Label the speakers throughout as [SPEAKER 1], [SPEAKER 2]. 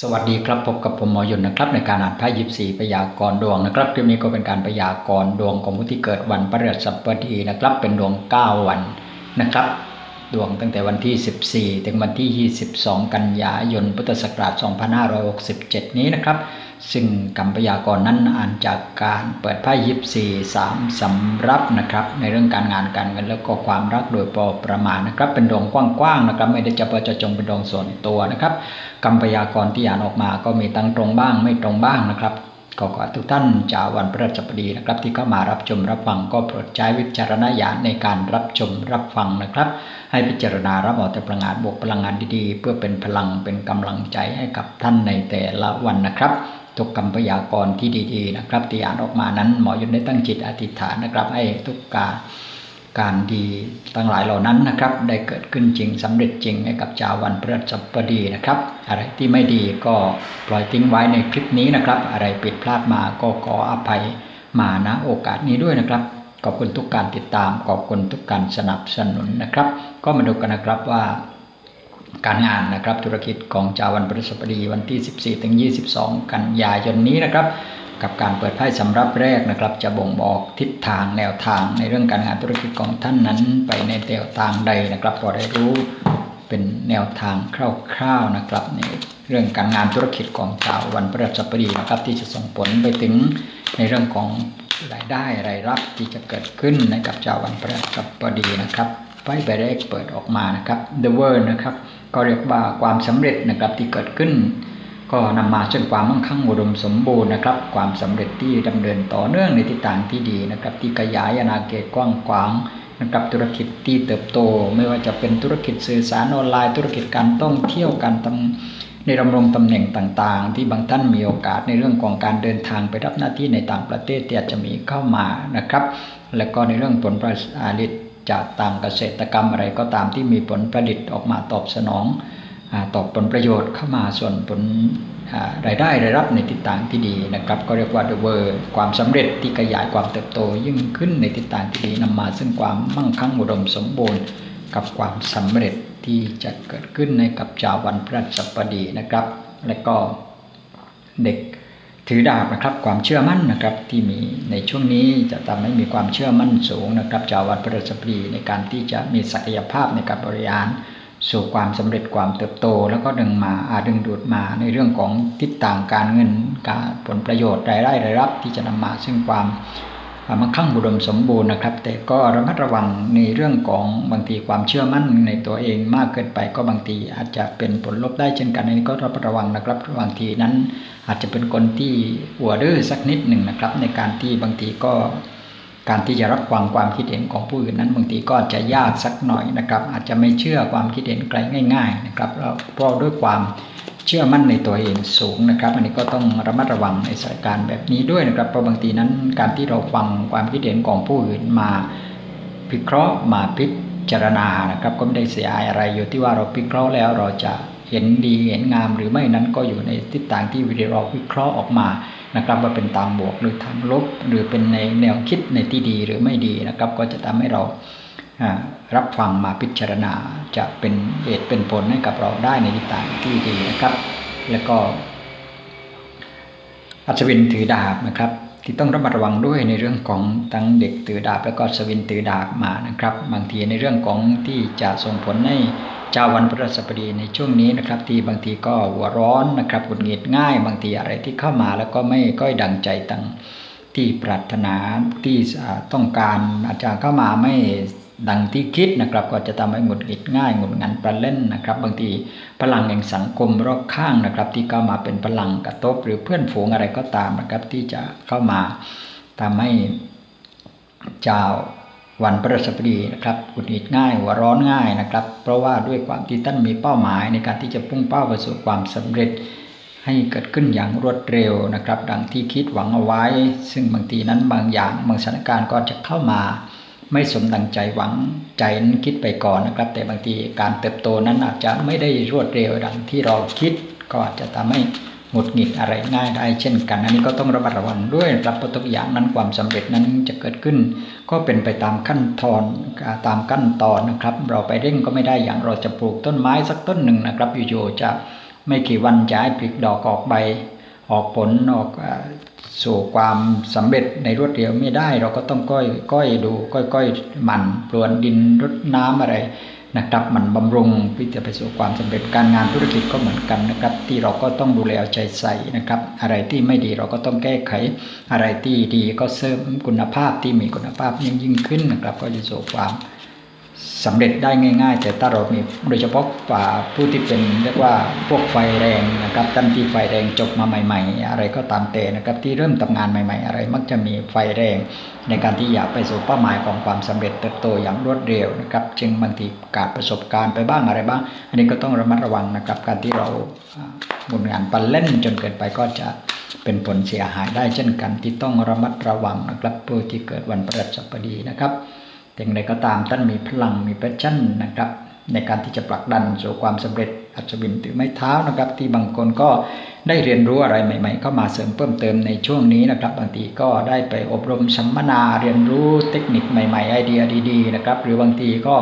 [SPEAKER 1] สวัสดีครับพบกับผมหมอยนนะครับในการอ่านไพ่ยิบสีพยากรณ์ดวงนะครับคลิปนี้ก็เป็นการพยากรณ์ดวงของผู้ที่เกิดวันพฤหัสบดีนะครับเป็นดวง 9 วันนะครับ ดวงตั้งแต่วันที่ 14 ถึงวันที่ 22 กันยายน พุทธศักราช 2567 นี้นะครับ ซึ่งคำพยากรณ์นั้นอ่านจากการเปิดไพ่ยิบสีสามสำรับนะครับ ในเรื่องการงานการเงินแล้วก็ความรักโดยพอประมาณนะครับ เป็นดวงกว้างๆนะครับ ไม่ได้จะประจะจงเป็นดวงส่วนตัวนะครับคำพยากรณ์ที่อ่านออกมาก็มีตั้งตรงบ้างไม่ตรงบ้างนะครับ ก็ขอทุกท่านจาวันพฤหัสบดีนะครับ ที่เข้ามารับชมรับฟังก็โปรดใช้วิจารณญาณในการรับชมรับฟังนะครับ ให้พิจารณารับเอาแต่พลังงานบวกพลังงานดีๆ เพื่อเป็นพลังเป็นกำลังใจให้กับท่านในแต่ละวันนะครับทุกคำพยากรณ์ที่ดีๆนะครับที่อ่านออกมานั้นหมอยุนได้ตั้งจิตอธิษฐานนะครับ ให้ทุกการการดีทั้งหลายเหล่านั้นนะครับ ได้เกิดขึ้นจริงสำเร็จจริงให้กับชาววันพฤหัสบดีนะครับ อะไรที่ไม่ดีก็ปล่อยทิ้งไว้ในคลิปนี้นะครับ อะไรผิด ลาดมาก็ขออภัยมาณโอกาสนี้ด้วยนะครับ ขอบคุณทุกการติดตาม ขอบคุณทุกการสนับสนุนนะครับ ก็มาดูกันนะครับว่า การงานนะครับธุรกิจของชาววันพฤหัสบดีวันที่ 14ถึง22 กันยายนนี้นะครับ กับการเปิดไพ่สำรับแรกนะครับ จะบ่งบอกทิศทางแนวทางในเรื่องการงานธุรกิจของท่านนั้น ไปในแนวทางใดนะครับพอได้รู้ เป็นแนวทางคร่าวๆนะครับในเรื่องการงานธุรกิจของชาววันพฤหัสบดีนะครับ ที่จะส่งผลไปถึงในเรื่องของรายได้รายรับที่จะเกิดขึ้นในกับชาววันพฤหัสบดีนะครับไพ่ใบแรกเปิดออกมานะครับ The World นะครับก็เรียกว่าความสำเร็จนะครับที่เกิดขึ้น ก็นำมาซึ่งความมั่งคั่งอุดมสมบูรณ์นะครับ ความสำเร็จที่ดำเนินต่อเนื่องในทิศทางที่ดีนะครับ ที่ขยายอาณาเขตกว้างขวาง นะครับธุรกิจที่เติบโต ไม่ว่าจะเป็นธุรกิจสื่อสารออนไลน์ ธุรกิจการท่องเที่ยวการทำในดำรงตำแหน่งต่างๆ ที่บางท่านมีโอกาสในเรื่องของการเดินทางไปรับหน้าที่ในต่างประเทศที่อาจจะมีเข้ามานะครับ และก็ในเรื่องผลผลิตจากต่างเกษตรกรรมอะไรก็ตามที่มีผลผลิตออกมาตอบสนองตอบผลประโยชน์เข้ามาส่วนผล รายได้รายรับในทิศทางที่ดีนะครับก็เรียกว่า the world ความสำเร็จที่ขยายความเติบโตยิ่งขึ้นในทิศทางที่ดีนำมา ซึ่งความมั่งคั่งอุดมสมบูรณ์ กับความสำเร็จที่จะเกิดขึ้นในกับชาววันพฤหัสบดีนะครับ และก็เด็กถือดาบนะครับความเชื่อมั่นนะครับที่มีในช่วงนี้จะทำให้มีความเชื่อมั่นสูงนะครับชาววันพฤหัสบดีในการที่จะมีศักยภาพในการบริหาร สู่ความสำเร็จความเติบโต แล้วก็ดึงมาอาดึงดูดมาในเรื่องของทิศทางการเงินการผลประโยชน์รายได้รายรับ ที่จะนำมาซึ่งความมั่งคั่งอุดมสมบูรณ์นะครับ แต่ก็ระมัดระวังในเรื่องของบางทีความเชื่อมั่นในตัวเองมากเกินไปก็บางทีอาจจะเป็นผลลบได้เช่นกันอันนี้ก็ระมัดระวังนะครับบางทีนั้นอาจจะเป็นคนที่หัวดื้อสักนิดหนึ่งนะครับ ในการที่บางทีก็ การที่จะรับฟังความคิดเห็นของผู้อื่นนั้นบางทีก็จะยากสักหน่อยนะครับ อาจจะไม่เชื่อความคิดเห็นใครง่าย ๆ นะครับเพราะด้วยความเชื่อมั่นในตัวเองสูงนะครับ อันนี้ก็ต้องระมัดระวังในสถานการณ์แบบนี้ด้วยนะครับเพราะบางทีนั้นการที่เราฟังความคิดเห็นของผู้อื่นมาพิเคราะห์มาพิจารณานะครับก็ไม่ได้เสียหายอะไรอยู่ที่ว่าเราพิเคราะห์แล้วเราจะเห็นดีเห็นงามหรือไม่นั้นก็อยู่ในทิศทางที่วิดีโอวิเคราะห์ออกมา นะครับว่าเป็นตามบวกหรือทางลบ หรือเป็นในแนวคิดในที่ดีหรือไม่ดีนะครับ ก็จะทำให้เรารับฟังมาพิจารณาจะเป็นเหตุเป็นผลให้กับเราได้ในทิศทางที่ดีนะครับ แล้วก็ อัศวินถือดาบนะครับ ที่ต้องระมัดระวังด้วยในเรื่องของทั้งเด็กถือดาบ แล้วก็สวินถือดาบมานะครับ บางทีในเรื่องของที่จะส่งผลให้ เจ้าวันพฤหัสบดีในช่วงนี้นะครับ ที่บางทีก็หัวร้อนนะครับหงุดหงิดง่าย บางทีอะไรที่เข้ามาแล้วก็ไม่ก้อยดังใจตั้งที่ปรารถนาที่ต้องการอาจารย์เข้ามาไม่ดังที่คิดนะครับ ก็จะทำให้หงุดหงิดง่ายหงุดงิดประเล่นนะครับ บางทีพลังแห่งสังคมรอบข้างนะครับ ที่เข้ามาเป็นพลังกระทบหรือเพื่อนฝูงอะไรก็ตามนะครับ ที่จะเข้ามาทำให้เจ้า วันพฤหัสบดีนะครับหุดหงิดง่ายหัวร้อนง่ายนะครับ เพราะว่าด้วยความที่ท่านมีเป้าหมายในการที่จะพุ่งเป้าไปสู่ความสำเร็จ ให้เกิดขึ้นอย่างรวดเร็วนะครับ ดังที่คิดหวังเอาไว้ ซึ่งบางทีนั้นบางอย่างบางสถานการณ์ก็จะเข้ามาไม่สมดังใจหวังใจนั้นคิดไปก่อนนะครับ แต่บางทีการเติบโตนั้นอาจจะไม่ได้รวดเร็วดังที่เราคิดก็อาจจะทำให้ห งุดหงิดอะไรง่ายได้เช่นกัน อันนี้ก็ต้องระมัดระวังด้วยรับเพระทุกอย่างนั้นความสำเร็จนั้นจะเกิดขึ้น ก็เป็นไปตามขั้นตอนตามขั้นตอนนะครับ เราไปเร่งก็ไม่ได้อย่างเราจะปลูกต้นไม้สักต้นหนึ่งนะครับอยู่ๆจะไม่กี่วันจะให้ผลิดอกออกใบออกผลออกสู่ความสำเร็จในรวดเดียวไม่ได้ เราก็ต้องก้อยก้อยดูก้อยก้อยหมันปลวนดินรดน้ำอะไร นะครับ มันบำรุงพื่จะไปสู่ความสำเร็จการงานธุรกิจก็เหมือนกันนะครับ ที่เราก็ต้องดูแลเอาใจใส่นะครับ อะไรที่ไม่ดีเราก็ต้องแก้ไข อะไรที่ดีก็เสริมคุณภาพที่มีคุณภาพยิ่งยิ่งขึ้นนะครับ ก็จะสู่ความ สำเร็จได้ง่าย ๆ แต่ถ้าเรามีโดยเฉพาะฝ่าผู้ที่เป็นเรียกว่าพวกไฟแรงนะครับตั้งที่ไฟแรงจบมาใหม่ ๆ อะไรก็ตามแต่นะครับที่เริ่มทำงานใหม่ ๆ อะไร มักจะมีไฟแรง ในการที่อยากไปสู่เป้าหมายของความสำเร็จเติบโตอย่างรวดเร็วนะครับจึงบางทีขาดประสบการณ์ไปบ้างอะไรบ้าง อันนี้ก็ต้องระมัดระวังนะครับการที่เราอ่าหมุนงานปันเล่นจนเกินไปก็จะเป็นผลเสียหายได้เช่นกันที่ต้องระมัดระวังนะครับผู้ที่เกิดวันพฤหัสบดีนะครับ อย่างไรก็ตามท่านมีพลังมีแพชชั่นนะครับ ในการที่จะผลักดันสู่ความสำเร็จอัศวินถือไม้เท้านะครับ ที่บางคนก็ได้เรียนรู้อะไรใหม่ ๆ เข้ามาเสริมเพิ่มเติมในช่วงนี้นะครับบางทีก็ได้ไปอบรมสัมมนาเรียนรู้เทคนิคใหม่ ๆ ไอเดียดีๆนะครับ หรือบางทีก็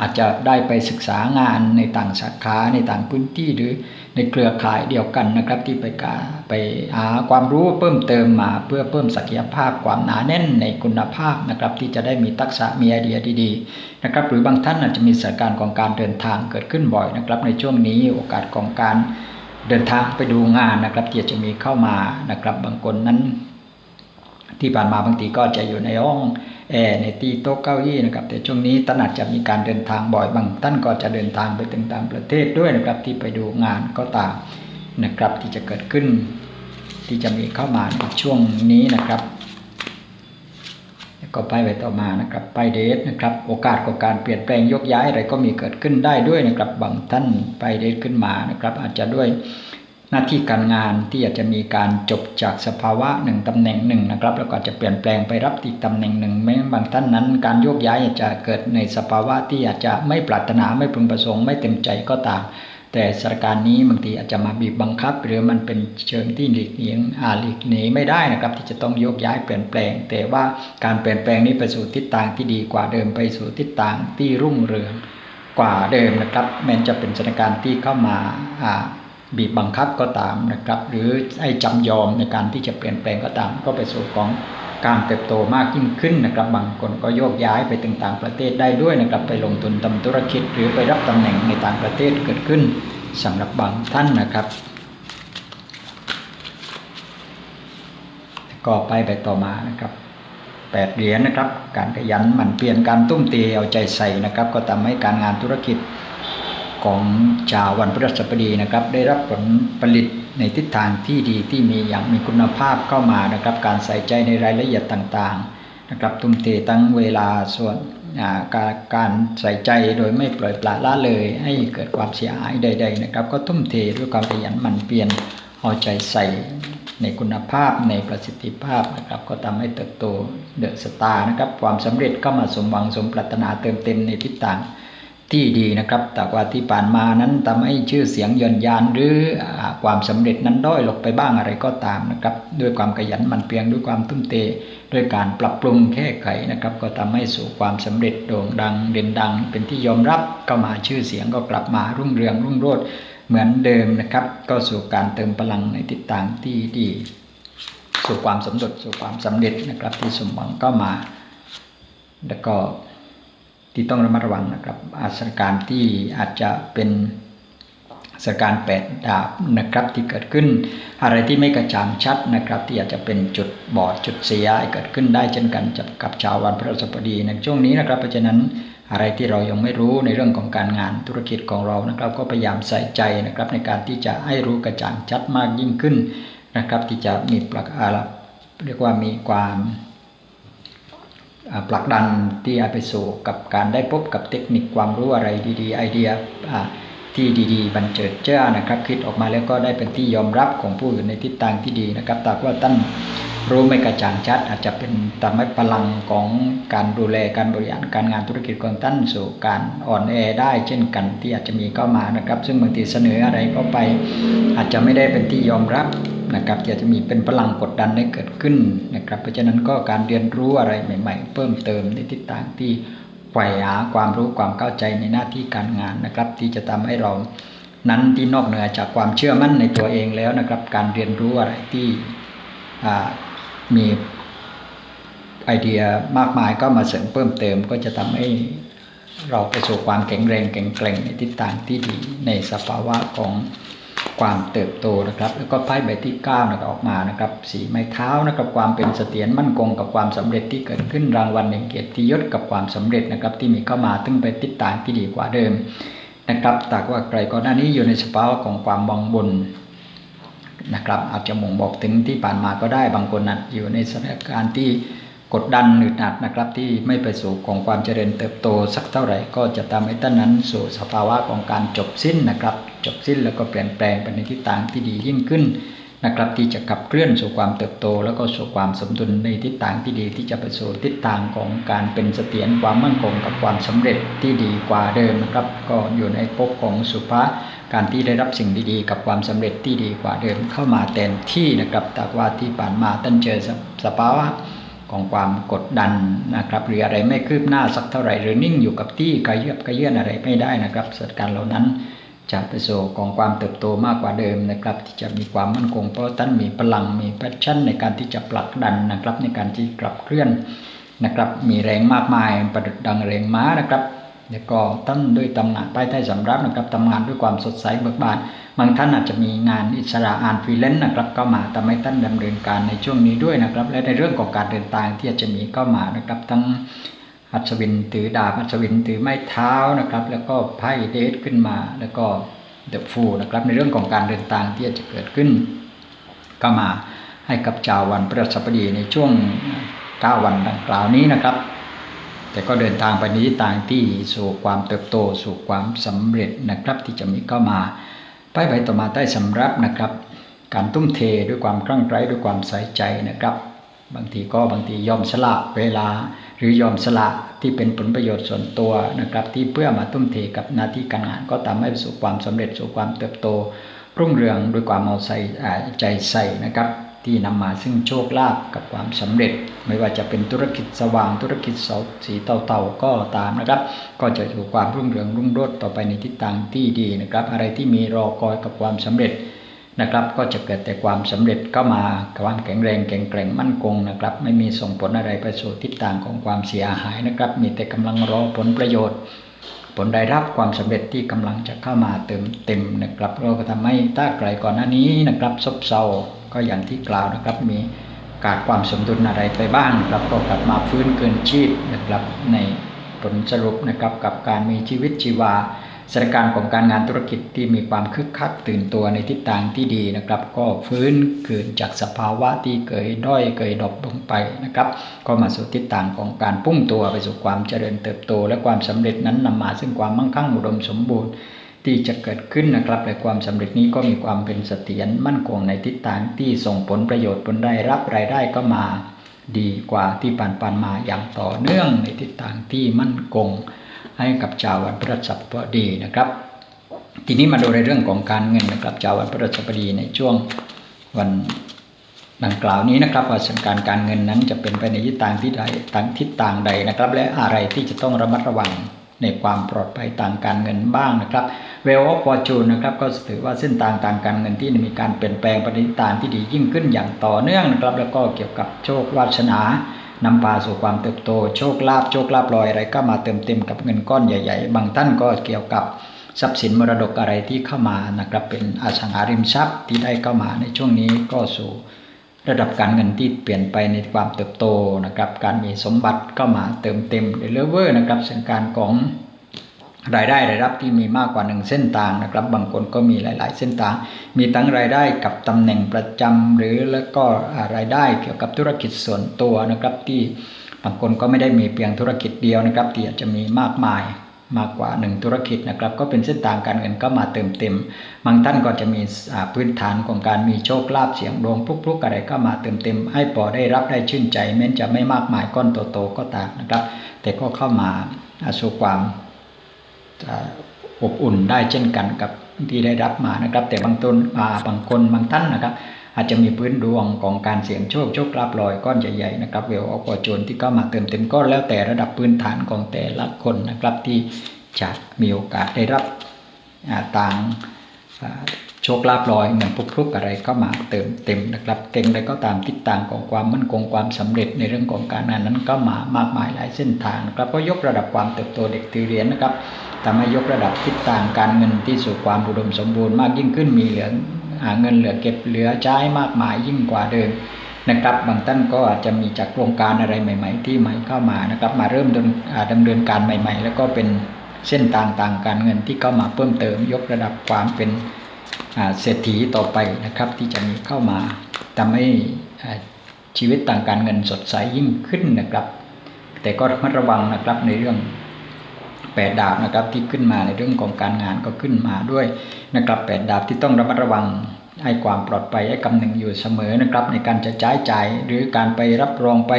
[SPEAKER 1] อาจจะได้ไปศึกษางานในต่างสาขาในต่างพื้นที่หรือในเครือข่ายเดียวกันนะครับ ที่ไปกาไปหาความรู้เพิ่มเติมมาเพื่อเพิ่มศักยภาพความหนาแน่นในคุณภาพนะครับที่จะได้มีทักษะมีไอเดียดีๆนะครับหรือบางท่านอาจจะมีสถานการณ์ของการเดินทางเกิดขึ้นบ่อยนะครับ ในช่วงนี้โอกาสของการเดินทางไปดูงานนะครับที่จะมีเข้ามานะครับบางคนนั้น ที่ผ่านมาบางทีก็จะอยู่ในห้อง แอร์ในที่โต๊ะเก้าอี้นะครับ แต่ช่วงนี้ท่านอาจจะมีการเดินทางบ่อยบางท่านก็จะเดินทางไปถึงต่างประเทศด้วยนะครับที่ไปดูงานก็ตามนะครับที่จะเกิดขึ้น ที่จะมีเข้ามาในช่วงนี้นะครับแล้วก็ไปไปต่อมานะครับไปเดทนะครับโอกาสของการเปลี่ยนแปลงยกย้ายอะไรก็มีเกิดขึ้นได้ด้วยนะครับบางท่านไปเดทขึ้นมานะครับ อาจจะด้วย หน้าที่การงานที่อาจจะมีการจบจากสภาวะหนึ่งตำแหน่งหนึ่งนะครับ แล้วก็จะเปลี่ยนแปลงไปรับอีกตำแหน่งหนึ่งแม้บางท่านนั้น การโยกย้ายอาจจะเกิดในสภาวะที่อาจจะไม่ปรารถนาไม่พึงประสงค์ไม่เต็มใจก็ตาม แต่สถานการณ์นี้บางทีอาจจะมาบีบบังคับ หรือมันเป็นเชิงที่หลีกเลี่ยงอาหลีกหนีไม่ได้นะครับ ที่จะต้องโยกย้ายเปลี่ยนแปลง แต่ว่าการเปลี่ยนแปลงนี้ไปสู่ทิศทางที่ดีกว่าเดิมไปสู่ทิศทางที่รุ่งเรืองกว่าเดิมนะครับแม้จะเป็นสถานการณ์ที่เข้ามาอ่า บีบบังคับก็ตามนะครับ หรือให้จำยอมในการที่จะเปลี่ยนแปลงก็ตาม ก็ไปสู่ของการเติบโตมากยิ่งขึ้นนะครับ บางคนก็โยกย้ายไปถึงต่างประเทศได้ด้วยนะครับไปลงทุนทำธุรกิจ หรือไปรับตำแหน่งในต่างประเทศเกิดขึ้นสำหรับบางท่านนะครับ ก็ไปไปต่อมานะครับแปดเหรียญนะครับ การขยันหมั่นเปลี่ยนการตุ้มเตเอาใจใส่นะครับ ก็ทำให้การงานธุรกิจ ของชาววันพฤหัสบดีนะครับ ได้รับผลผลิตในทิศทางที่ดีที่มีอย่างมีคุณภาพเข้ามานะครับ การใส่ใจในรายละเอียดต่างๆนะครับทุ่มเทตั้งเวลาส่วนการใส่ใจโดยไม่ปล่อยปละละเลย ให้เกิดความเสียหายใด ๆ นะครับ ก็ทุ่มเทด้วยความขยันหมั่นเพียรเอาใจใส่ในคุณภาพในประสิทธิภาพนะครับ ก็ทำให้เติบโตเดอะสตาร์นะครับ ความสำเร็จก็มาสมหวังสมปรารถนาเติมเต็มในทิศทาง ที่ดีนะครับแต่ว่าที่ผ่านมานั้นทำให้ชื่อเสียงเยินยานหรือความสำเร็จนั้นด้อยลงไปบ้างอะไรก็ตามนะครับ ด้วยความขยันมันเพียรด้วยความทุ่มเทด้วยการปรับปรุงแก้ไขนะครับ ก็ทำให้สู่ความสำเร็จโด่งดังเด่นดัง เป็นที่ยอมรับก็มาชื่อเสียงก็กลับมารุ่งเรืองรุ่งโรจน์เหมือนเดิมนะครับ ก็สู่การเติมพลังในทิศทางที่ดี สู่ความสำเร็จสู่ความสำเร็จนะครับที่สมหวังก็มา แล้วก็ ที่ต้องระมัดระวังนะครับ อาสถานการที่อาจจะเป็นสถานการณ์แปดดาบนะครับที่เกิดขึ้น อะไรที่ไม่กระจ่างชัดนะครับ ที่อาจจะเป็นจุดบอดจุดเสียเกิดขึ้นได้เช่นกันกับชาววันพฤหัสบดีในช่วงนี้นะครับ เพราะฉะนั้นอะไรที่เรายังไม่รู้ในเรื่องของการงานธุรกิจของเรานะครับ ก็พยายามใส่ใจนะครับในการที่จะให้รู้กระจ่างชัดมากยิ่งขึ้นนะครับ ที่จะมีปลักอาเรียกว่ามีความ ผลักดันที่จะไปสู่กับการได้พบกับเทคนิคความรู้อะไรดีๆ ไอเดียที่ดีๆ บันเจิดเจ้านะครับ คิดออกมาแล้วก็ได้เป็นที่ยอมรับของผู้อื่นในทิศทางที่ดีนะครับแต่ว่าท่าน รู้ไม่กระจ่างชัด อาจจะเป็นทำให้พลังของการดูแลการบริหารการงานธุรกิจของท่านสู่การอ่อนแอได้เช่นกันที่อาจจะมีเข้ามานะครับ ซึ่งบางทีเสนออะไรก็ไป อาจจะไม่ได้เป็นที่ยอมรับนะครับจะจจะมีเป็นพลังกดดันให้เกิดขึ้นนะครับ เพราะฉะนั้นก็การเรียนรู้อะไรใหม่ ๆ เพิ่มเติมในทิศทางที่ไขว่หาความรู้ความเข้าใจในหน้าที่การงานนะครับ ที่จะทำให้เรานั้นที่นอกเหนือจากความเชื่อมั่นในตัวเองแล้วนะครับ การเรียนรู้อะไรที่ มีไอเดียมากมายก็มาเสริมเพิ่มเติมก็จะทำให้เราไปสู่ความแข็งแรงแข็งแกร่งในทิศทางที่ดีในสภาวะของความเติบโตนะครับ แล้วก็ไพ่ใบที่9นะครับออกมานะครับ สีไม้เท้านะครับความเป็นเสถียรมั่นคงกับความสำเร็จที่เกิดขึ้นรางวัลแห่งเกียรติยศกับความสำเร็จนะครับ ที่มีเข้ามาตึงไปทิศทางที่ดีกว่าเดิมนะครับแต่ว่าใครก่อนหน้านี้อยู่ในสภาวะของความวังบน นะครับ อาจจะมงบอกถึงที่ผ่านมาก็ได้บางคนนะอยู่ในสถานการณ์ที่กดดันหนืดหนัดนะครับ ที่ไม่ไปสู่ของความเจริญเติบโตสักเท่าไหร่ ก็จะทำให้ท่านนั้นสู่สภาวะของการจบสิ้นนะครับ จบสิ้นแล้วก็เปลี่ยนแปลงไปในทิศทางที่ดียิ่งขึ้น นะครับที่จะขับเคลื่อนสู่ความเติบโต แล้วก็สู่ความสมดุลในทิศทางที่ดีที่จะไปสู่ทิศทางของการเป็นเสถียรความมั่นคงกับความสำเร็จที่ดีกว่าเดิมนะครับ ก็อยู่ในภพของสุภาการที่ได้รับสิ่งดีๆ กับความสำเร็จที่ดีกว่าเดิมเข้ามาแทนที่นะครับแต่ว่าที่ผ่านมาท่านเจอสภาวะของความกดดันนะครับหรืออะไรไม่คืบหน้าสักเท่าไหร่หรือนิ่งอยู่กับที่กระเยือบกระเยื่อนอะไรไม่ได้นะครับสถานการณ์เหล่านั้น จะไปสู่ของความเติบโตมากกว่าเดิมนะครับ ที่จะมีความมั่นคงเพราะท่านมีพลังมีแพชชั่นในการที่จะผลักดันนะครับ ในการที่กลับเคลื่อนนะครับ มีแรงมากมายประดุดดังแรงม้านะครับแล้วก็ท่านด้วยตำงานใต้ใต้สำรับนะครับทำงานด้วยความสดใสเบิกบานบางท่านอาจจะมีงานอิสระอ่านฟรีแลนซ์นะครับก็มาทำให้ท่านดำเนินการในช่วงนี้ด้วยนะครับ และในเรื่องของการเดินทางที่อาจจะมีก็มานะครับทั้ง อัศวินถือดาบอัศวินถือไม้เท้านะครับ แล้วก็ไพ่เดทขึ้นมา แล้วก็เดอะฟูนะครับ ในเรื่องของการเดินทางที่จะเกิดขึ้น ก็มาให้กับชาววันพฤหัสบดีในช่วง 9 วันดังกล่าวนี้นะครับ แต่ก็เดินทางไปในทิศทางที่สู่ความเติบโตสู่ความสำเร็จนะครับ ที่จะมีเข้ามาป้ายใบต่อมาใต้สำรับนะครับ การตุ้มเทด้วยความคลั่งไคล้ด้วยความใส่ใจนะครับ บางทีก็บางทียอมสละเวลา หรือยอมสละที่เป็นผลประโยชน์ส่วนตัวนะครับ ที่เพื่อมาตุ้มเทกับหน้าที่การงานก็ทำให้สู่ความสำเร็จสู่ความเติบโต รุ่งเรืองด้วยความเอาใส่ใจใส่นะครับ ที่นำมาซึ่งโชคลาภกับความสำเร็จ ไม่ว่าจะเป็นธุรกิจสว่างธุรกิจเสาสีเต่าๆก็ตามนะครับ ก็จะถูกความรุ่งเรืองรุ่งโรจน์ต่อไปในทิศทางที่ดีนะครับ อะไรที่มีรอคอยกับความสำเร็จ นะครับ ก็จะเกิดแต่ความสำเร็จก็มาความแข็งแรงแข็งแกร่งมั่นคงนะครับ ไม่มีส่งผลอะไรไปสู่ทิศทางของความเสียหายนะครับ มีแต่กำลังรอผลประโยชน์ ผลได้รับความสำเร็จที่กำลังจะเข้ามาเติมเต็มนะครับเราก็ทำให้ต้าไกลก่อนหน้านี้นะครับซบเซาก็อย่างที่กล่าวนะครับมีการความสมดุลอะไรไปบ้างครับก็กลับมาฟื้นเกินชีพนะครับในผลสรุปนะครับกับการมีชีวิตชีวา สถานการณ์ของการงานธุรกิจที่มีความคึกคักตื่นตัวในทิศทางที่ดีนะครับ ก็ฟื้นคืนจากสภาวะที่เกิดด้อยเกิดดบลงไปนะครับ ก็มาสู่ทิศทางของการพุ่งตัวไปสู่ความเจริญเติบโต และความสำเร็จนั้นนำมาซึ่งความมั่งคั่งอุดมสมบูรณ์ที่จะเกิดขึ้นนะครับและความสำเร็จนี้ก็มีความเป็นเสถียรมั่นคงในทิศทางที่ส่งผลประโยชน์ผลได้รับรายได้ก็มาดีกว่าที่ผ่านๆมาอย่างต่อเนื่องในทิศทางที่มั่นคง ให้กับชาววันพฤหัสบดีนะครับ ทีนี้มาดูในเรื่องของการเงินนะครับชาววันพฤหัสบดีในช่วงวันดังกล่าวนี้นะครับว่าสถานการการเงินนั้นจะเป็นไปในทิศทางที่ใดทางทิศทางใดนะครับ และอะไรที่จะต้องระมัดระวังในความปลอดภัยทางการเงินบ้างนะครับเวลออฟฟอร์จูนนะครับก็ถือว่าเส้นทางทางการเงินที่มีการเปลี่ยนแปลงปฏิทินที่ดียิ่งขึ้นอย่างต่อเนื่องนะครับแล้วก็เกี่ยวกับโชควาสนา นำพาสู่ความเติบโต โชคลาภโชคลาภลอยอะไรก็มาเติมเต็มกับเงินก้อนใหญ่ ๆ บางท่านก็เกี่ยวกับทรัพย์สินมรดกอะไรที่เข้ามานะครับเป็นอสังหาริมทรัพย์ที่ได้เข้ามาในช่วงนี้ก็สู่ระดับการเงินที่เปลี่ยนไปในความเติบโตนะครับการมีสมบัติก็มาเติมเต็มเลเวอร์นะครับเส้นการของ รายได้รายรับที่มีมากกว่าหนึ่งเส้นทางนะครับ บางคนก็มีหลาย ๆ เส้นทาง มีทั้งรายได้กับตำแหน่งประจำหรือแล้วก็รายได้เกี่ยวกับธุรกิจส่วนตัวนะครับ ที่บางคนก็ไม่ได้มีเพียงธุรกิจเดียวนะครับ ที่อาจจะมีมากมายมากกว่าหนึ่งธุรกิจนะครับ ก็เป็นเส้นทางการเงินก็มาเติมเต็ม บางท่านก็จะมีพื้นฐานของการมีโชคลาภเสียงดวงพุกๆอะไรก็มาเติมเต็ม ให้พอได้รับได้ชื่นใจแม้จะไม่มากมายก้อนโตๆก็ตามนะครับ แต่ก็เข้ามาสู่ความ อบอุ่นได้เช่นกันกับที่ได้รับมานะครับ แต่บางต้นบางคนบางท่านนะครับ อาจจะมีพื้นดวงของการเสี่ยงโชคโชคลาภลอยก้อนใหญ่ๆนะครับเวลออกโจนที่เข้ามาเติมเต็มก็แล้วแต่ระดับพื้นฐานของแต่ละคนนะครับที่จะมีโอกาสได้รับต่างโชคลาภลอยเหมือนพลุกๆอะไรก็มาเติมเต็มนะครับ เต็งใดก็ตามทิศทางของความมั่นคงความสำเร็จในเรื่องของการงานนั้นก็มามากมายหลายเส้นทางนะครับก็ยกระดับความเติบโตเด็กตีเรียนนะครับ ทำให้ยกระดับทิศทางการเงินที่สู่ความอุดมสมบูรณ์มากยิ่งขึ้นมีเหลือหาเงินเหลือเก็บเหลือใช้มากมายยิ่งกว่าเดิมนะครับบางท่านก็อาจจะมีจากโครงการอะไรใหม่ ๆ ที่ใหม่เข้ามานะครับมาเริ่มดำอ่าดำเนินการใหม่ ๆ แล้วก็เป็นเส้นทางต่างการเงินที่เข้ามาเพิ่มเติม ยกระดับความเป็นเศรษฐีต่อไปนะครับที่จะมีเข้ามาทำให้ชีวิตต่างการเงินสดใสยิ่งขึ้นนะครับ แต่ก็ระมัดระวังนะครับในเรื่อง แปดดาบนะครับที่ขึ้นมาในเรื่องของการงานก็ขึ้นมาด้วยนะครับแปดดาบที่ต้องระมัดระวังให้ความปลอดภัยให้กำหนึ่งอยู่เสมอนะครับ ในการจะใช้จ่ายหรือการไปรับรองไป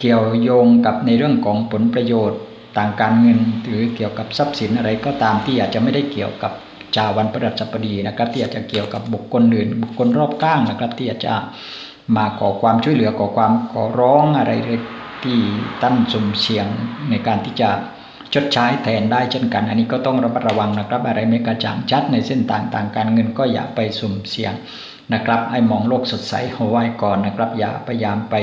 [SPEAKER 1] เกี่ยวโยงกับในเรื่องของผลประโยชน์ต่างการเงิน หรือเกี่ยวกับทรัพย์สินอะไรก็ตามที่อาจจะไม่ได้เกี่ยวกับจาวันพฤหัสบดีนะครับ ที่อาจจะเกี่ยวกับบุคคลอื่น บุคคลรอบข้างนะครับ ที่อาจจะมาขอความช่วยเหลือขอความขอร้องอะไรที่ตั้นสุ่มเสี่ยงในการที่จะ ชดใช้แทนได้เช่นกัน อันนี้ก็ต้องระมัดระวังนะครับ อะไรไม่กระจ่างชัดในเส้นต่างต่างการเงินก็อย่าไปสุ่มเสี่ยงนะครับให้มองโลกสดใสเอาไว้ก่อนนะครับ อย่าพยายามไป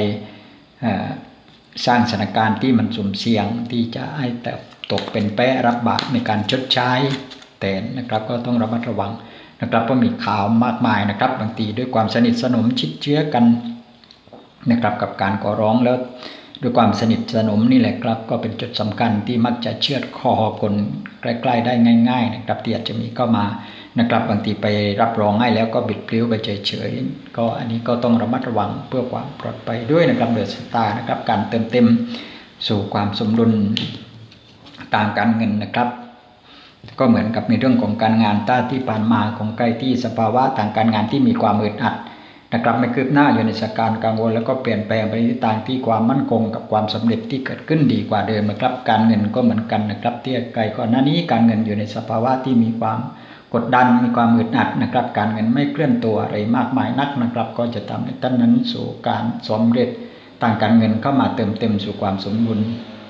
[SPEAKER 1] สร้างสถานการณ์ที่มันสุ่มเสี่ยงที่จะให้แต่ตกเป็นแปะรับบาปในการชดใช้แทนนะครับก็ต้องระมัดระวังนะครับเพราะมีข่าวมากมายนะครับบางทีด้วยความสนิทสนมชิดเชื้อกันนะครับกับการขอร้องแล้ว ด้วยความสนิทสนมนี่แหละครับ ก็เป็นจุดสำคัญที่มักจะเชือดคอคนใกล้ๆได้ง่าย ๆ นะครับที่อาจจะมีเข้ามานะครับบางทีไปรับรองให้แล้วก็บิดพลิ้วไปเฉยๆก็อันนี้ก็ต้องระมัดระวังเพื่อความปลอดภัยด้วยนะครับเดือดสตาร์นะครับการเติมเต็มสู่ความสมดุลทางการเงินนะครับ ก็เหมือนกับในเรื่องของการงานต้าที่ผ่านมาของใกล้ที่สภาวะทางการงานที่มีความอึดอัด นะครับไม่คืบหน้าอยู่ในสถานการณ์กังวลแล้วก็เปลี่ยนแปลงไปในทิศทางที่ความมั่นคงกับความสำเร็จที่เกิดขึ้นดีกว่าเดิมนะครับ การเงินก็เหมือนกันนะครับที่ไกลก่อนหน้านี้การเงินอยู่ในสภาวะที่มีความกดดันมีความอึดอัดนะครับ การเงินไม่เคลื่อนตัวอะไรมากมายนักนะครับ ก็จะทำให้ท่านนั้นสู่การสำเร็จทางการเงินเข้ามาเติมเต็มสู่ความสมบูรณ์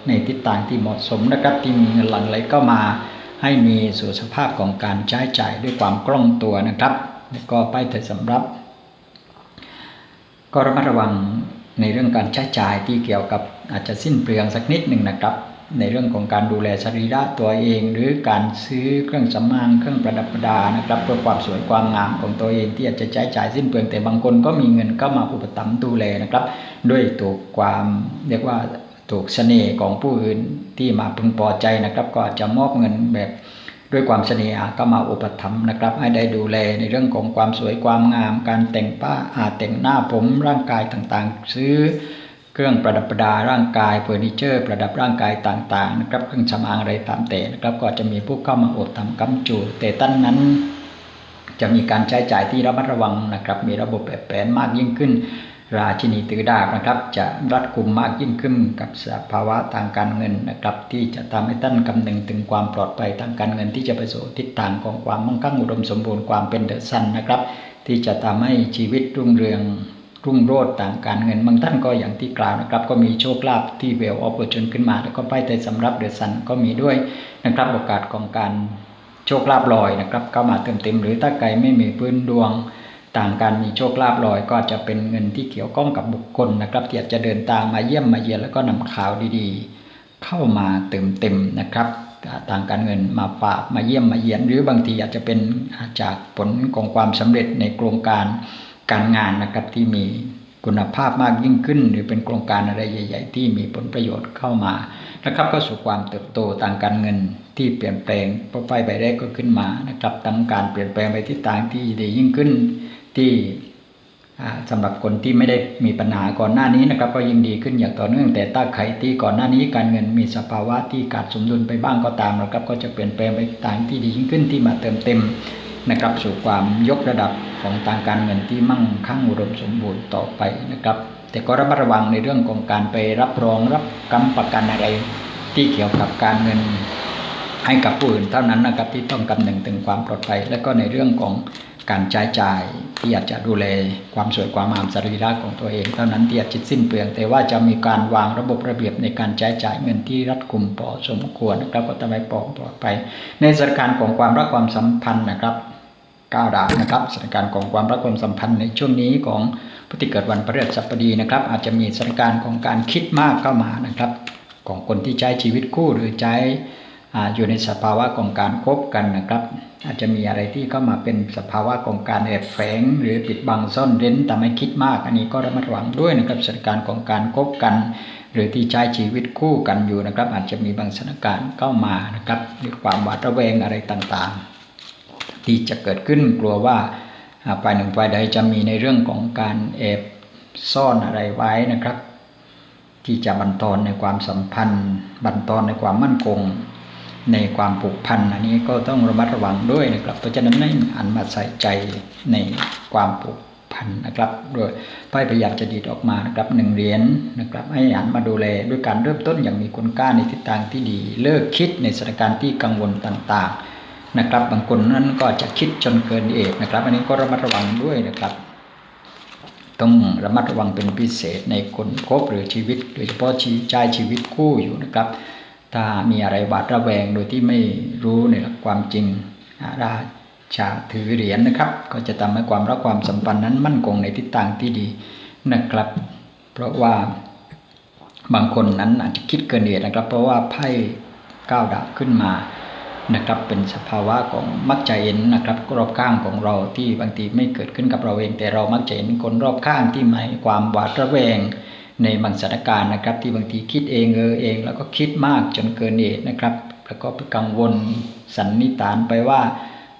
[SPEAKER 1] ในทิศทางที่เหมาะสมนะครับที่มีเงินหลั่งไหลเข้ามาให้มีสู่สภาพของการใช้จ่ายด้วยความคล่องตัวนะครับ แล้วก็ไปแต่สำรับ ก็ระมัดระวังในเรื่องการใช้จ่ายที่เกี่ยวกับอาจจะสิ้นเปลืองสักนิดหนึ่งนะครับ ในเรื่องของการดูแลสรีระตัวเอง หรือการซื้อเครื่องสำอางเครื่องประดับประดานะครับเพื่อความสวยความงามของตัวเองที่อาจจะใช้จ่ายสิ้นเปลืองแต่บางคนก็มีเงินเข้ามาอุปถัมภ์ดูแลนะครับ ด้วยถูกความเรียกว่าถูกเสน่ห์ของผู้อื่นที่มาพึงพอใจนะครับ ก็อาจจะมอบเงินแบบ ด้วยความเสน่หาก็มาอุปถัมภ์นะครับ ให้ได้ดูแลในเรื่องของความสวยความงาม การแต่งป้าอาแต่งหน้าผมร่างกายต่างๆ ซื้อเครื่องประดับประดาร่างกายเฟอร์นิเจอร์ประดับร่างกายต่างๆนะครับเครื่องสำอางอะไรตามแต่นะครับ ก็จะมีผู้เข้ามาอุปถัมภ์กำจูแต่ตั้นนั้น จะมีการใช้จ่ายที่ระมัดระวังนะครับ มีระบบแบบแผนมากยิ่งขึ้น ราชินีตือดาบนะครับ จะรัดกุมมากยิ่งขึ้นกับสภาวะทางการเงินนะครับ ที่จะทำให้ท่านคำนึงถึงความปลอดภัยทางการเงินที่จะไปสู่ทิศทางของความมั่งคั่งอุดมสมบูรณ์ความเป็นเดอะซันนะครับ ที่จะทำให้ชีวิตรุ่งเรืองรุ่งโรจน์ทางการเงินบางท่านก็อย่างที่กล่าวนะครับ ก็มีโชคลาภที่เวลออปเปอร์ชุนขึ้นมา แล้วก็ไปแต่สำหรับเดอะซันก็มีด้วยนะครับโอกาสของการโชคลาภลอยนะครับเข้ามาเติมเต็มหรือถ้าใครไม่มีพื้นดวง ต่างการมีโชคลาภลอยก็จะเป็นเงินที่เกี่ยวข้องกับบุคคลนะครับที่อาจจะเดินทางมาเยี่ยมมาเยียนแล้วก็นำข่าวดีๆ เข้ามาเติมเต็มนะครับทางการเงินมาฝากมาเยี่ยมมาเยียน หรือบางทีอาจจะเป็นจากผลของความสำเร็จในโครงการการงานนะครับที่มีคุณภาพมากยิ่งขึ้น หรือเป็นโครงการอะไรใหญ่ ๆ ที่มีผลประโยชน์เข้ามานะครับก็สู่ความเติบโตทางการเงินที่เปลี่ยนแปลงโปรไฟใบแรกก็ขึ้นมานะครับทั้งการเปลี่ยนแปลงไปทิศทางที่ดียิ่งขึ้น ที่สำหรับคนที่ไม่ได้มีปัญหาก่อนหน้านี้นะครับ ก็ยิ่งดีขึ้นอย่างต่อเนื่อง แต่ถ้าใครที่ก่อนหน้านี้การเงินมีสภาวะที่ขาดสมดุลไปบ้างก็ตามนะครับ ก็จะเปลี่ยนแปลงไปทางที่ดียิ่งขึ้นที่มาเติมเต็มนะครับสู่ความยกระดับของทางการเงินที่มั่งคั่งอุดมสมบูรณ์ต่อไปนะครับ แต่ก็ระมัดระวังในเรื่องของการไปรับรองรับกำประกันอะไรที่เกี่ยวกับการเงินให้กับผู้อื่นเท่านั้นนะครับที่ต้องคำนึงถึงความปลอดภัย และก็ในเรื่องของ การใช้จ่ายที่อยากจะดูแลความสวยความงามสรีระของตัวเองเท่านั้นที่อาจจะสิ้นเปลือง แต่ว่าจะมีการวางระบบระเบียบในการใช้จ่ายเงินที่รัดกุมพอสมควรนะครับก็ทำให้ปลอดภัยในสถานการณ์ของความรักความสัมพันธ์นะครับก้าวดาวนะครับสถานการณ์ของความรักความสัมพันธ์ในช่วงนี้ของผู้ที่เกิดวันพฤหัสบดีนะครับ อาจจะมีสถานการณ์ของการคิดมากเข้ามานะครับ ของคนที่ใช้ชีวิตคู่หรือใช้ อยู่ในสภาวะของการคบกันนะครับ อาจจะมีอะไรที่เข้ามาเป็นสภาวะของการแอบแฝง หรือปิดบังซ่อนเร้นแต่ไม่คิดมาก อันนี้ก็ระมัดระวังด้วยนะครับสถานการณ์ของการคบกัน หรือที่ใช้ชีวิตคู่กันอยู่นะครับ อาจจะมีบางสถานการณ์เข้ามานะครับหรือความหวาดระแวงอะไรต่างๆ ที่จะเกิดขึ้นกลัวว่าฝ่ายหนึ่งฝ่ายใดจะมีในเรื่องของการแอบซ่อนอะไรไว้นะครับ ที่จะบันทอนในความสัมพันธ์ บันทอนในความมั่นคง ในความผูกพันอันนี้ก็ต้องระมัดระวังด้วยนะครับ เพราะฉะนั้นให้อันมาใส่ใจในความผูกพันนะครับโดยไพ่พยายามจะดีดออกมานะครับหนึ่งเหรียญนะครับ ให้อันมาดูแลด้วยการเริ่มต้นอย่างมีคุณค่าในทิศทางที่ดี เลิกคิดในสถานการณ์ที่กังวลต่างๆนะครับ บางคนนั้นก็จะคิดจนเกินเอกนะครับ อันนี้ก็ระมัดระวังด้วยนะครับ ต้องระมัดระวังเป็นพิเศษในคนคบหรือชีวิต โดยเฉพาะชีวิตใจชีวิตคู่อยู่นะครับ ถ้ามีอะไรบาดระแวงโดยที่ไม่รู้ในหลักความจริงราชาถือเหรียญนะครับ ก็จะทำให้ความรักความสัมพันธ์นั้นมั่นคงในทิศทางที่ดีนะครับ เพราะว่าบางคนนั้นอาจจะคิดเกินเหตุนะครับ เพราะว่าไพ่ก้าวดาบขึ้นมานะครับ เป็นสภาวะของมักจะเห็นนะครับรอบข้างของเราที่บางทีไม่เกิดขึ้นกับเราเอง แต่เรามักจะเห็นคนรอบข้างที่มีความหวาดระแวง ในบางสถานการณ์นะครับ ที่บางทีคิดเองเออเอง แล้วก็คิดมากจนเกินเหตุนะครับ แล้วก็กังวลสันนิษฐานไปว่า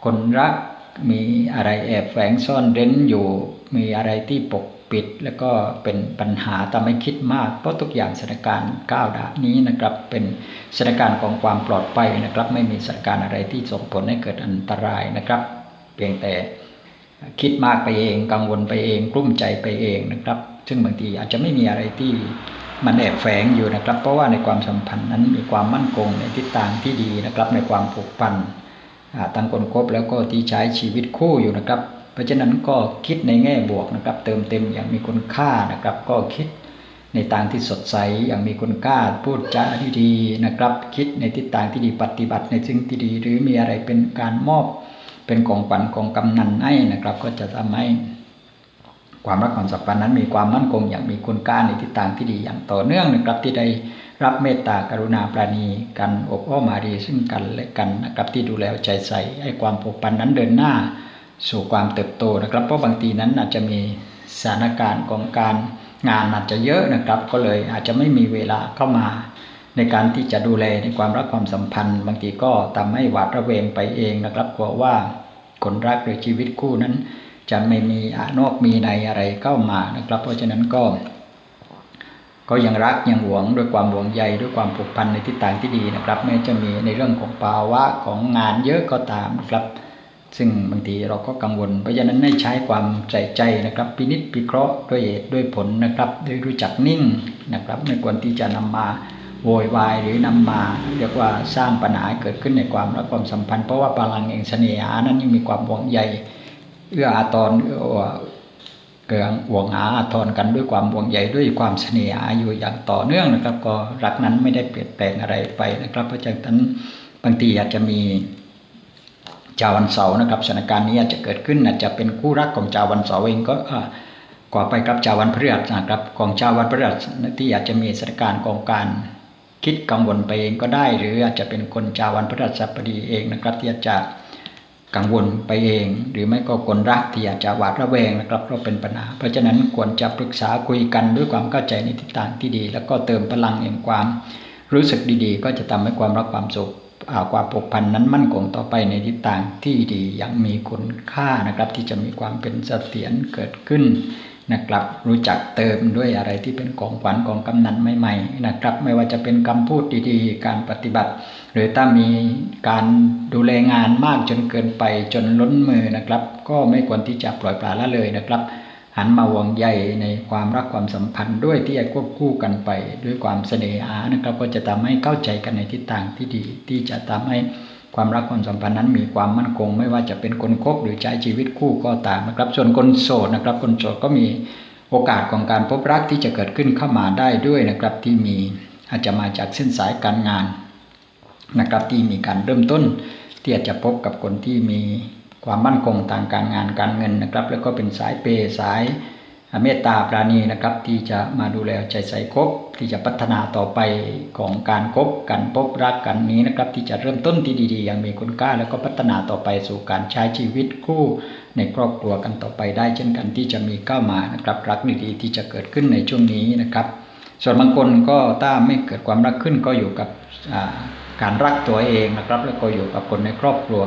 [SPEAKER 1] คนรักมีอะไรแอบแฝงซ่อนเร้นอยู่ มีอะไรที่ปกปิด แล้วก็เป็นปัญหาทำให้คิดมาก เพราะทุกอย่างสถานการณ์ก้าวดาบนี้นะครับ เป็นสถานการณ์ของความปลอดภัยนะครับ ไม่มีสถานการณ์อะไรที่ส่งผลให้เกิดอันตรายนะครับ เพียงแต่คิดมากไปเอง กังวลไปเองกลุ้มใจไปเองนะครับ ซึ่งบางทีอาจจะไม่มีอะไรที่มันแอบแฝงอยู่นะครับ เพราะว่าในความสัมพันธ์นั้นมีความมั่นคงในทิศทางที่ดีนะครับ ในความผูกพันตั้งคนคบแล้วก็ที่ใช้ชีวิตคู่อยู่นะครับ เพราะฉะนั้นก็คิดในแง่บวกนะครับ เติมเต็มอย่างมีคุณค่านะครับ ก็คิดในทางที่สดใสอย่างมีคุณค่าพูดจาที่ดีนะครับ คิดในทิศทางที่ดีปฏิบัติในสิ่งที่ดี หรือมีอะไรเป็นการมอบเป็นของขวัญของกำนันให้นะครับ ก็จะทำให้ ความรักความสัมพันธ์นั้นมีความมั่นคงอย่างมีคุณค่าในทิศทางที่ดีอย่างต่อเนื่องนะครับที่ได้รับเมตตากรุณาปราณีกันอบอ้อมอารีซึ่งกันและกันนะครับที่ดูแลใจใส่ให้ความผูกพันนั้นเดินหน้าสู่ความเติบโตนะครับ เพราะบางทีนั้นอาจจะมีสถานการณ์ของการงานอาจจะเยอะนะครับ ก็เลยอาจจะไม่มีเวลาเข้ามา ในการที่จะดูแลในความรักความสัมพันธ์ บางทีก็ทำให้หวาดระแวงไปเองนะครับกลัวว่าคนรักหรือชีวิตคู่นั้น จะไม่มีอนอกมีในอะไรเข้ามานะครับ เพราะฉะนั้นก็ก็ยังรักยังหวงด้วยความหวงใยด้วยความผูกพันในทิศทางที่ดีนะครับแม้จะมีในเรื่องของภาวะของงานเยอะก็ตามครับ ซึ่งบางทีเราก็กังวล เพราะฉะนั้นให้ใช้ความใส่ใจนะครับ พินิจพิเคราะห์ด้วยเหตุด้วยผลนะครับด้วยรู้จักนิ่งนะครับไม่ควรที่จะนำมาโวยวายหรือนำมา เรียกว่าสร้างปัญหาเกิดขึ้นในความรักความสัมพันธ์เพราะว่าพลังแห่งเสน่หานั้นยังมีความหวงใย เอื้ออาทรเอื้อเกิงห่วงหาทอนกันด้วยความห่วงใยด้วยความเสน่หาอยู่อย่างต่อเนื่องนะครับ ก็รักนั้นไม่ได้เปลี่ยนแปลงอะไรไปนะครับ เพราะฉะนั้นบางทีอาจจะมีชาววันเสาร์นะครับสถานการณ์นี้อาจจะเกิดขึ้นอาจจะเป็นคู่รักของชาววันเสาร์เองก็ก่อไปกับชาววันพฤหัสนะครับของชาววันพฤหัสที่อาจจะมีสถานการณ์ของการคิดกังวลไปเองก็ได้ หรืออาจจะเป็นคนชาววันพฤหัสบดีเองนะครับที่อาจจะ กังวลไปเอง หรือไม่ก็คนรักที่อาจจะหวาดระแวงนะครับเพราะเป็นปัญหา เพราะฉะนั้นควรจะปรึกษาคุยกันด้วยความเข้าใจในทิศทางที่ดี แล้วก็เติมพลังแห่งความรู้สึกดีๆ ก็จะทำให้ความรักความสุขความผูกพันนั้นมั่นคงต่อไปในทิศทางที่ดีอย่างมีคุณค่านะครับ ที่จะมีความเป็นเสถียรเกิดขึ้น นะครับ รู้จักเติมด้วยอะไรที่เป็นของขวัญของกำนันใหม่ๆนะครับ ไม่ว่าจะเป็นคำพูดดีๆ การปฏิบัติ หรือถ้ามีการดูแลงานมากจนเกินไปจนล้นมือนะครับ ก็ไม่ควรที่จะปล่อยปละละเลยนะครับหันมาหวงใยในความรักความสัมพันธ์ด้วยที่จะควบคู่กันไปด้วยความเสน่หานะครับ ก็จะทำให้เข้าใจกันในทิศทางที่ดี ที่จะทำให้ ความรักความสัมพันธ์นั้นมีความมั่นคง ไม่ว่าจะเป็นคนคบหรือใช้ชีวิตคู่ก็ตามนะครับ ส่วนคนโสดนะครับ คนโสดก็มีโอกาสของการพบรักที่จะเกิดขึ้นเข้ามาได้ด้วยนะครับ ที่มีอาจจะมาจากเส้นสายการงานนะครับ ที่มีการเริ่มต้น ที่อาจจะพบกับคนที่มีความมั่นคงทางการงานการเงินนะครับ แล้วก็เป็นสายเปย์สาย เมตตาปราณีนะครับ ที่จะมาดูแลใจใส่คบที่จะพัฒนาต่อไปของการคบกันพบรักกันนี้นะครับ ที่จะเริ่มต้นที่ดีๆ อย่างมีคุณค่า แล้วก็พัฒนาต่อไปสู่การใช้ชีวิตคู่ในครอบครัวกันต่อไปได้ เช่นกันที่จะมีก้าวมานะครับ รักดีๆที่จะเกิดขึ้นในช่วงนี้นะครับ ส่วนบางคนก็ถ้าไม่เกิดความรักขึ้นก็อยู่กับการรักตัวเองนะครับ แล้วก็อยู่กับคนในครอบครัว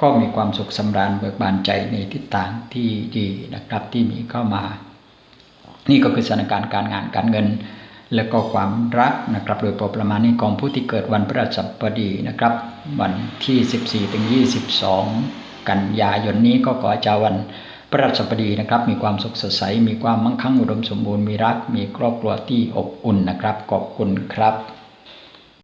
[SPEAKER 1] ก็มีความสุขสำราญเบิกบานใจในทิศทางที่ดีนะครับที่มีเข้ามา นี่ก็คือสถานการณ์การงานการเงิน และก็ความรักนะครับโดยประมาณนี้ของผู้ที่เกิดวันพฤหัสบดีนะครับ วันที่ 14ถึง22 กันยายนนี้ก็ขอเจ้าวันพระราชบดีนะครับมีความสุขสดใสมีความมั่งคั่งอุดมสมบูรณ์มีรัก มีครอบครัวที่อบอุ่นนะครับขอบคุณครับ